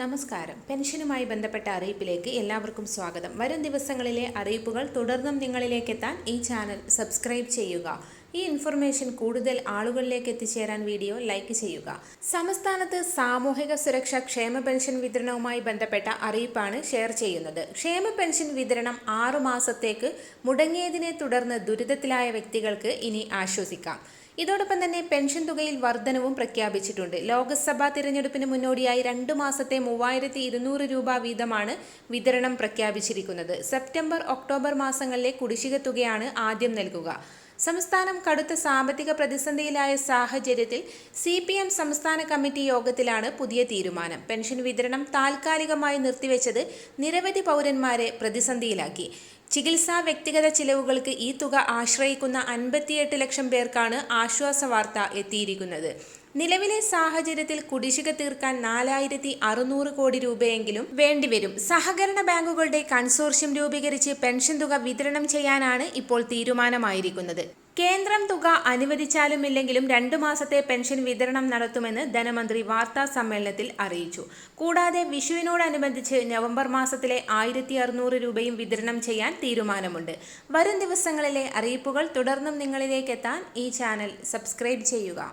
നമസ്കാരം. പെൻഷനുമായി ബന്ധപ്പെട്ട അറിയിപ്പിലേക്ക് എല്ലാവർക്കും സ്വാഗതം. വരും ദിവസങ്ങളിലെ അറിയിപ്പുകൾ തുടർന്നും നിങ്ങളിലേക്ക് എത്താൻ ഈ ചാനൽ സബ്സ്ക്രൈബ് ചെയ്യുക. ഈ ഇൻഫർമേഷൻ കൂടുതൽ ആളുകളിലേക്ക് എത്തിച്ചേരാൻ വീഡിയോ ലൈക്ക് ചെയ്യുക. സംസ്ഥാനത്ത് സാമൂഹിക സുരക്ഷ ക്ഷേമ പെൻഷൻ വിതരണവുമായി ബന്ധപ്പെട്ട അറിയിപ്പാണ് ഷെയർ ചെയ്യുന്നത്. ക്ഷേമ പെൻഷൻ വിതരണം ആറു മാസത്തേക്ക് മുടങ്ങിയതിനെ തുടർന്ന് ദുരിതത്തിലായ വ്യക്തികൾക്ക് ഇനി ആശ്വസിക്കാം. ഇതോടൊപ്പം തന്നെ പെൻഷൻ തുകയിൽ വർധനവും പ്രഖ്യാപിച്ചിട്ടുണ്ട്. ലോക്സഭാ തിരഞ്ഞെടുപ്പിന് മുന്നോടിയായി രണ്ടു മാസത്തെ മൂവായിരത്തി ഇരുന്നൂറ് രൂപ വീതമാണ് വിതരണം പ്രഖ്യാപിച്ചിരിക്കുന്നത്. സെപ്റ്റംബർ ഒക്ടോബർ മാസങ്ങളിലെ കുടിശ്ശിക തുകയാണ് ആദ്യം നൽകുക. സംസ്ഥാനം കടുത്ത സാമ്പത്തിക പ്രതിസന്ധിയിലായ സാഹചര്യത്തിൽ സി പി എം സംസ്ഥാന കമ്മിറ്റി യോഗത്തിലാണ് പുതിയ തീരുമാനം. പെൻഷൻ വിതരണം താൽക്കാലികമായി നിർത്തിവെച്ചത് നിരവധി പൗരന്മാരെ പ്രതിസന്ധിയിലാക്കി. ചികിത്സാ വ്യക്തിഗത ചിലവുകൾക്ക് ഈ തുക ആശ്രയിക്കുന്ന അൻപത്തിയെട്ട് ലക്ഷം പേർക്കാണ് ആശ്വാസ വാർത്ത എത്തിയിരിക്കുന്നത്. നിലവിലെ സാഹചര്യത്തിൽ കുടിശ്ശിക തീർക്കാൻ നാലായിരത്തി അറുന്നൂറ് കോടി രൂപയെങ്കിലും വേണ്ടിവരും. സഹകരണ ബാങ്കുകളുടെ കൺസോർഷ്യം രൂപീകരിച്ച് പെൻഷൻ തുക വിതരണം ചെയ്യാനാണ് ഇപ്പോൾ തീരുമാനമായിരിക്കുന്നത്. കേന്ദ്രം തുക അനുവദിച്ചാലും ഇല്ലെങ്കിലും രണ്ടു മാസത്തെ പെൻഷൻ വിതരണം നടത്തുമെന്ന് ധനമന്ത്രി വാർത്താ സമ്മേളനത്തിൽ അറിയിച്ചു. കൂടാതെ വിഷുവിനോടനുബന്ധിച്ച് നവംബർ മാസത്തിലെ ആയിരത്തി അറുന്നൂറ് രൂപയും വിതരണം ചെയ്യാൻ തീരുമാനമുണ്ട്. വരും ദിവസങ്ങളിലെ അറിയിപ്പുകൾ തുടർന്നും നിങ്ങളിലേക്ക് എത്താൻ ഈ ചാനൽ സബ്സ്ക്രൈബ് ചെയ്യുക.